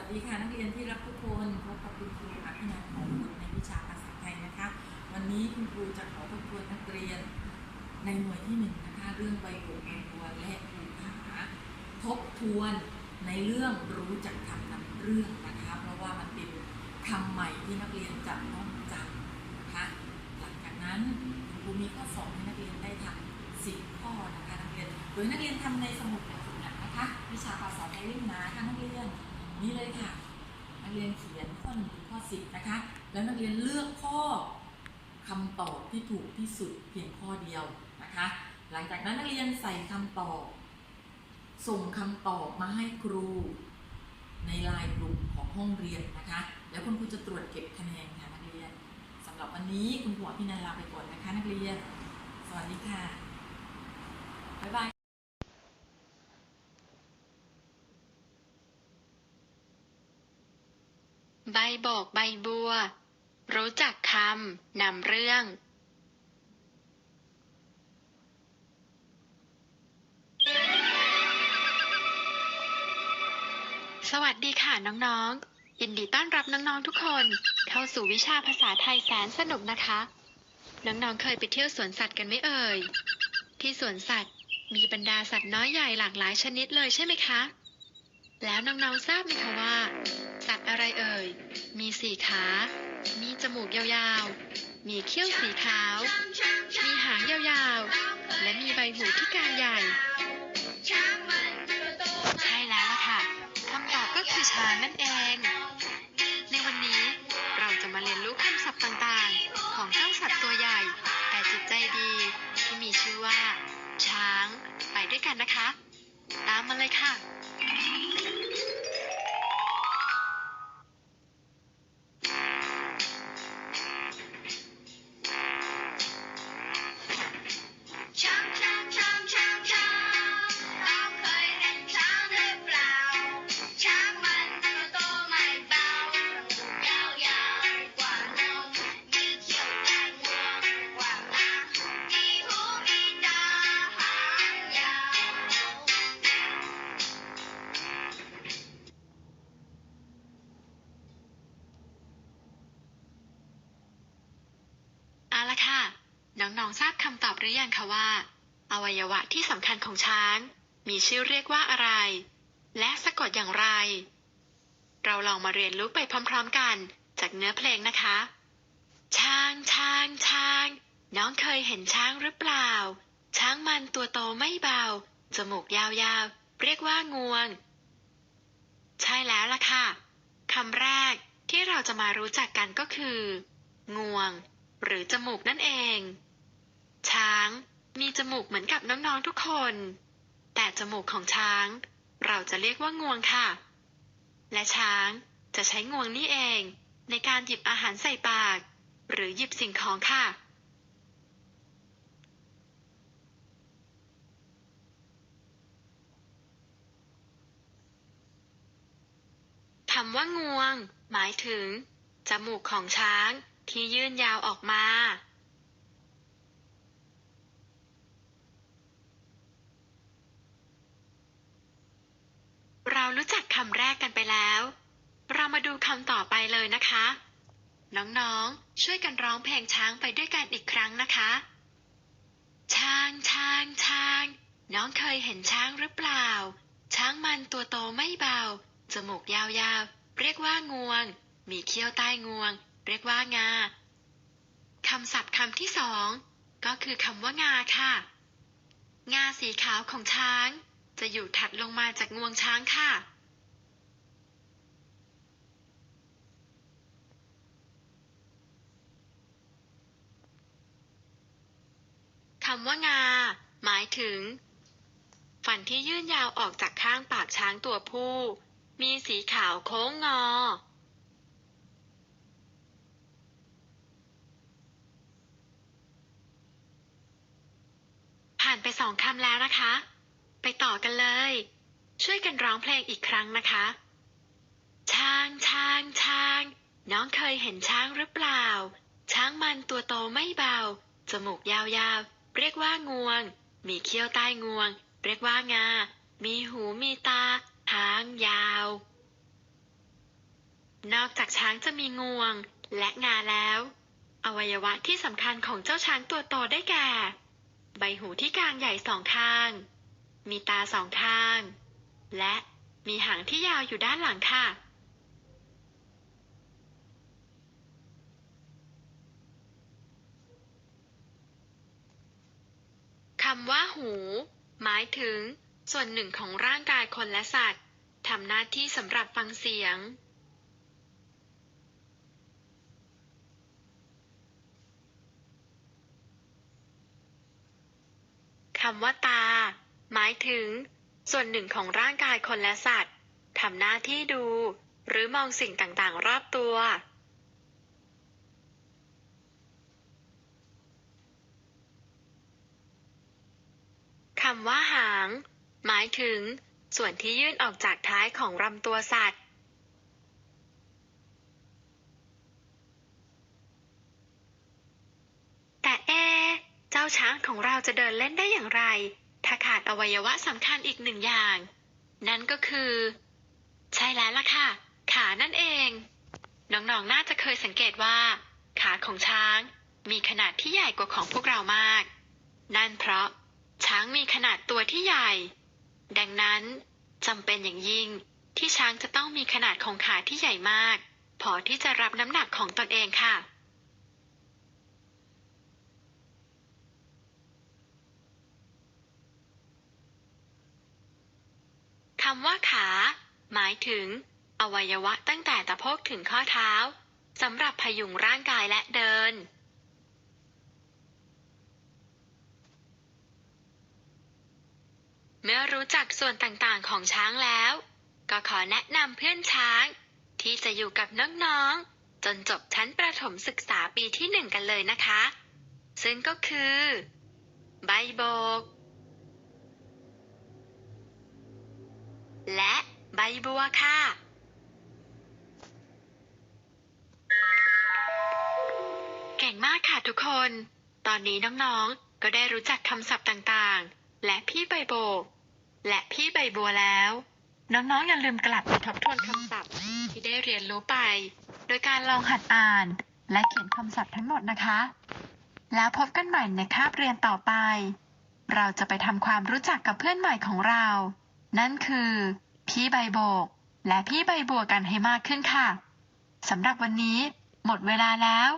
วัสดีค่ะนักเรียนที่รักทุกคนพบกับคุณครูอภินันของบุตรในวิชาภาษาไทยนะคะ วันนี้คุณครูจะขอทบทวนนักเรียนในหน่วยที่หนึ่งนะคะเรื่องใบโหใบบัวและภูผาทบทวนในเรื่องรู้จักคำนำเรื่องนะคะ เพราะว่ามันเป็นคำใหม่ที่นักเรียนจะต้องจำนะคะหลังจากนั้นคุณครูมีข้อสอบให้นักเรียนได้ทำสิบข้อนะคะนักเรียนโดยนักเรียนทำในสมุดแบบฝึกหัดนะคะ วิชาภาษาไทยเล่มหนาค่ะนักเรียน นี่เลยค่ะ นักเรียนเขียนข้อหนึ่งถึงข้อสิบนะคะ แล้วนักเรียนเลือกข้อคำตอบที่ถูกที่สุดเพียงข้อเดียวนะคะ หลังจากนั้นนักเรียนใส่คำตอบ ส่งคำตอบมาให้ครู ในไลน์กลุ่มของห้องเรียนนะคะ แล้วคุณครูจะตรวจเก็บคะแนนค่ะนักเรียนสำหรับวันนี้คุณครูอภินันลาไปก่อนนะคะ นักเรียน สวัสดีค่ะบ๊ายบาย ใบ โบกใบบัว รู้จักคำนำเรื่อง สวัสดีค่ะน้องๆ ยินดีต้อนรับน้องๆทุกคน เข้าสู่วิชาภาษาไทยแสนสนุกนะคะ น้องๆเคยไปเที่ยวสวนสัตว์กันไหมเอ่ย ที่สวนสัตว์มีบรรดาสัตว์น้อยใหญ่หลากหลายชนิดเลยใช่ไหมคะ แล้วน้องๆทราบไหมคะว่า อะไรเอ่ย มีสี่ขา มีจมูกยาวๆ มีเขี้ยวสีขาว มีหางยาวๆ และมีใบหูที่กานใหญ่ ใช่แล้วล่ะค่ะ คำตอบก็คือช้างนั่นเอง ในวันนี้เราจะมาเรียนรู้คำศัพท์ต่างๆ ของเจ้าสัตว์ตัวใหญ่ แต่จิตใจดี ที่มีชื่อว่า ช้าง ไปด้วยกันนะคะ ตามมาเลยค่ะ น้องๆทราบคำตอบหรือยังคะว่า อวัยวะที่สำคัญของช้าง มีชื่อเรียกว่าอะไร และสะกดอย่างไร เราลองมาเรียนรู้ไปพร้อมๆกัน จากเนื้อเพลงนะคะ ช้างช้างช้าง น้องเคยเห็นช้างหรือเปล่า ช้างมันตัวโตไม่เบา จมูกยาวๆ เรียกว่างวง ใช่แล้วล่ะค่ะคำแรกที่เราจะมารู้จักกันก็คือ งวง หรือจมูกนั่นเอง ช้าง มีจมูกเหมือนกับน้องๆทุกคน แต่จมูกของช้าง เราจะเรียกว่างวงค่ะ และช้างจะใช้งวงนี่เอง ในการหยิบอาหารใส่ปาก หรือหยิบสิ่งของค่ะคำว่างวง หมายถึง จมูกของช้างที่ยื่นยาวออกมา เรารู้จักคำแรกกันไปแล้ว เรามาดูคำต่อไปเลยนะคะ น้องๆ ช่วยกันร้องเพลงช้างไปด้วยกันอีกครั้งนะคะ ช้างช้างช้าง น้องเคยเห็นช้างหรือเปล่า ช้างมันตัวโตไม่เบา จมูกยาวๆ เรียกว่างวง มีเขี้ยวใต้งวง เรียกว่างาคำศัพท์คำที่สองก็คือคำว่างาค่ะ งาสีขาวของช้าง จะอยู่ถัดลงมาจากงวงช้างค่ะ คำว่างา หมายถึงฟันที่ยื่นยาวออกจากข้างปากช้างตัวผู้ มีสีขาวโค้งงอผ่านไปสองคำแล้วนะคะ ไปต่อกันเลย ช่วยกันร้องเพลงอีกครั้งนะคะ ช้างช้างช้าง น้องเคยเห็นช้างหรือเปล่า ช้างมันตัวโตไม่เบา จมูกยาวๆ เรียกว่างวง มีเขี้ยวใต้งวง เรียกว่างา มีหูมีตา หางยาว นอกจากช้างจะมีงวง และงาแล้ว อวัยวะที่สำคัญของเจ้าช้างตัวโตได้แก่ ใบหูที่กลางใหญ่สองข้าง มีตาสองข้าง และมีหางที่ยาวอยู่ด้านหลังค่ะ คำว่าหู หมายถึง ส่วนหนึ่งของร่างกายคนและสัตว์ทำหน้าที่สำหรับฟังเสียง คำว่าตา หมายถึง ส่วนหนึ่งของร่างกายคนและสัตว์ทำหน้าที่ดู หรือมองสิ่งต่างๆ รอบตัว คำว่าหาง หมายถึง ส่วนที่ยื่นออกจากท้ายของลำตัวสัตว์ แต่เอ เจ้าช้างของเราจะเดินเล่นได้อย่างไร อวัยวะสำคัญอีกหนึ่งอย่าง นั่นก็คือ ใช่แล้วล่ะค่ะ ขานั่นเอง น้องๆน่าจะเคยสังเกตว่า ขาของช้างมีขนาดที่ใหญ่กว่าของพวกเรามาก นั่นเพราะ ช้างมีขนาดตัวที่ใหญ่ ดังนั้นจำเป็นอย่างยิ่งที่ช้างจะต้องมีขนาดของขาที่ใหญ่มาก พอที่จะรับน้ำหนักของตนเองค่ะำว่าขา หมายถึง อวัยวะตั้งแต่ตะโพกถึงข้อเท้าสำหรับพยุงร่างกายและเดิน เมื่อรู้จักส่วนต่างๆของช้างแล้ว ก็ขอแนะนำเพื่อนช้าง ที่จะอยู่กับน้องๆ จนจบชั้นประถมศึกษาปีที่หนึ่งกันเลยนะคะ ซึ่งก็คือ ใบโบก และใบบัวค่ะ เก่งมากค่ะทุกคน ตอนนี้น้องๆ ก็ได้รู้จักคำศัพท์ต่างๆ และพี่ใบโบก และพี่ใบบัวแล้ว น้องๆ อย่าลืมกลับไปทบทวนคำศัพท์ที่ได้เรียนรู้ไป โดยการลองหัดอ่าน และเขียนคำศัพท์ทั้งหมดนะคะ แล้วพบกันใหม่ในคาบเรียนต่อไป เราจะไปทำความรู้จักกับเพื่อนใหม่ของเรา นั่นคือ พี่ใบโบก และพี่ใบบัวกันให้มากขึ้นค่ะสำหรับวันนี้ หมดเวลาแล้ว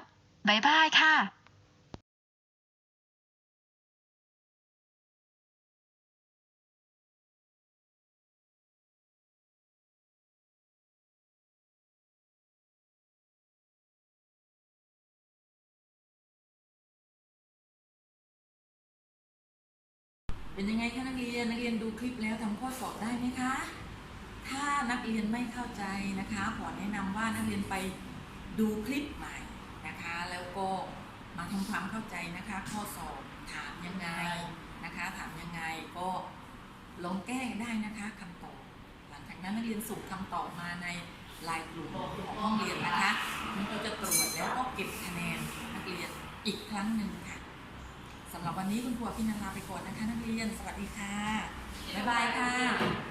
บ๊ายบายค่ะ เป็นยังไงคะนักเรียนนักเรียนดูคลิปแล้วทำข้อสอบได้ไหมคะ ถ้านักเรียนไม่เข้าใจนะคะขอแนะนำว่านักเรียนไปดูคลิปใหม่นะคะ แล้วก็มาทำความเข้าใจนะคะ ข้อสอบถามยังไงนะคะ ถามยังไงก็ลองแก้ได้นะคะคำตอบหลังจากนั้นนักเรียนส่งคำตอบมาในไลน์กลุ่มของห้องเรียนนะคะมันก็จะตรวจแล้วก็เก็บคะแนนนักเรียนอีกครั้งหนึ่งค่ะ สำหรับวันนี้คุณครูพินันลาไปก่อนนะคะนักเรียน สวัสดีค่ะ บ๊ายบายค่ะ